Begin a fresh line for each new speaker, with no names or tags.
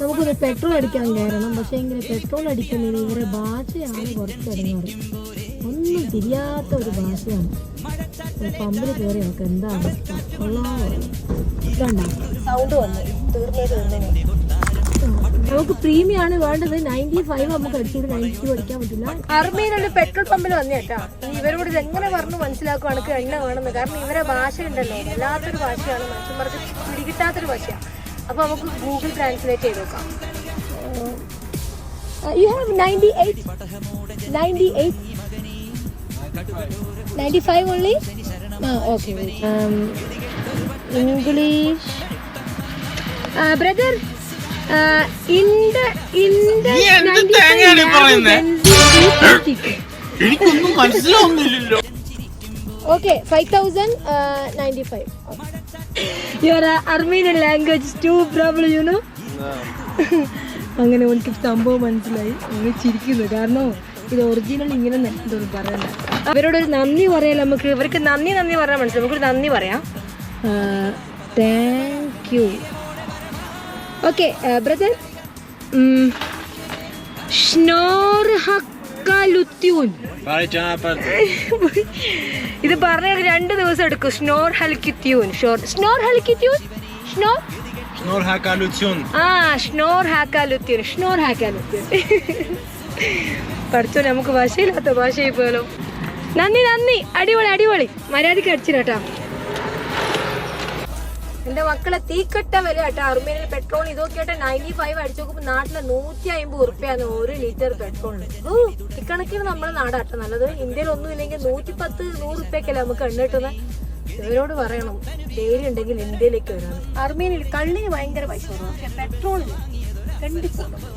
നമുക്കൊരു പെട്രോൾ അടിക്കാൻ കയറണം. പക്ഷേ എങ്കിൽ പെട്രോൾ അടിക്കുന്നതിന് ഇവരെ ഭാഷയാണ് കുറച്ച് ഒന്നും തിരിയാത്ത ഒരു ഭാഷയാണ്. പമ്പിൽ കയറി നമുക്ക് എന്താ അവസ്ഥ? സൗണ്ട് വന്നു. തീർന്നേ തീർന്നേ നമുക്ക് പ്രീമിയം ആണ് വേണ്ടത്. നയന്റി ഫൈവ് നമുക്ക് അടിച്ചിട്ട് നയന്റി ടു അടിക്കാൻ പറ്റില്ല. അർമീനുള്ള പെട്രോൾ പമ്പിൽ വന്നേട്ടാ ഇവരോട് ഇത് എങ്ങനെ പറഞ്ഞു മനസ്സിലാക്കുവാണ് എണ്ണ വേണമെന്ന്. കാരണം ഇവരെ ഭാഷ ഉണ്ടല്ലോ വല്ലാത്തൊരു ഭാഷയാണ്. മനുഷ്യന്മാർക്ക് പിടികിട്ടാത്തൊരു ഭാഷയാണ് അപ്പൊ നമുക്ക് ഗൂഗിൾ ട്രാൻസ്ലേറ്റ് ചെയ്ത് നോക്കാം. You have ninety eight ninety eight ninety five only ah okay English brother in the in
എന്ത് തേങ്ങയാണ് ഈ പറയുന്നെ? എനിക്കൊന്നും മനസ്സിലാവുന്നില്ലല്ലോ.
Okay five thousand ninety five your Armenian language to problem you know അങ്ങനെ എനിക്ക് സംഭവം മനസ്സിലായി. അങ്ങനെ ചിരിക്കുന്നു. കാരണം ഇത് ഒറിജിനൽ ഇങ്ങനെ എന്തോന്ന് പറയണ്ട. അവരോട് ഒരു നന്ദി പറയാം നമുക്ക് ഇവർക്ക് നന്ദി നന്ദി പറഞ്ഞാൽ മനസ്സിലായി നമുക്കൊരു നന്ദി പറയാം. താങ്ക് യു ഓക്കെ ബ്രദർ ഷ്നോർ ഹക്കാലുത്യൂൻ ഇത് പറഞ്ഞ രണ്ട് ദിവസം എടുക്കും. സ്നോർ ഹൽക്കിത്യൂൻ ഷോർ സ്നോർ ഹൽക്കിത്യൂൻ സ്നോർ? ആ സ്നോർ ഹാക്കാലുത്യൂൻ സ്നോർ ഹാക്കാലുത്യൂൻ പഠിച്ചോ നമുക്ക് ഭാഷയില്ലാത്ത ഭാഷയായി പോലും നന്ദി നന്ദി. അടിപൊളി അടിപൊളി. മര്യാദയ്ക്ക് അടിച്ചിട്ടാ എന്റെ മക്കളെ തീക്കട്ട വില കേട്ടോ. അറുമേനിൽ പെട്രോൾ ഇതൊക്കെ ആയിട്ട് നയന്റി ഫൈവ് അടിച്ചു നോക്കുമ്പോൾ നാട്ടിലെ നൂറ്റി അമ്പത് ഉറുപ്പ്യാണ് ഒരു ലിറ്റർ പെട്രോളിന് ഇക്കണക്കിന് നമ്മുടെ നാടാട്ടോ നല്ലത് ഇന്ത്യയിൽ ഒന്നും ഇല്ലെങ്കിൽ നൂറ്റി പത്ത് നൂറ് ഉറുപ്പ്യൊക്കെയല്ലേ നമുക്ക് എണ്ണ ഇവരോട് പറയണം ഡെയിലി ഉണ്ടെങ്കിൽ ഇന്ത്യയിലേക്ക് വരാണ് അർമേനിൽ കള്ളിന് ഭയങ്കര പൈസ പെട്രോളിന് കണ്ടിപ്പോണം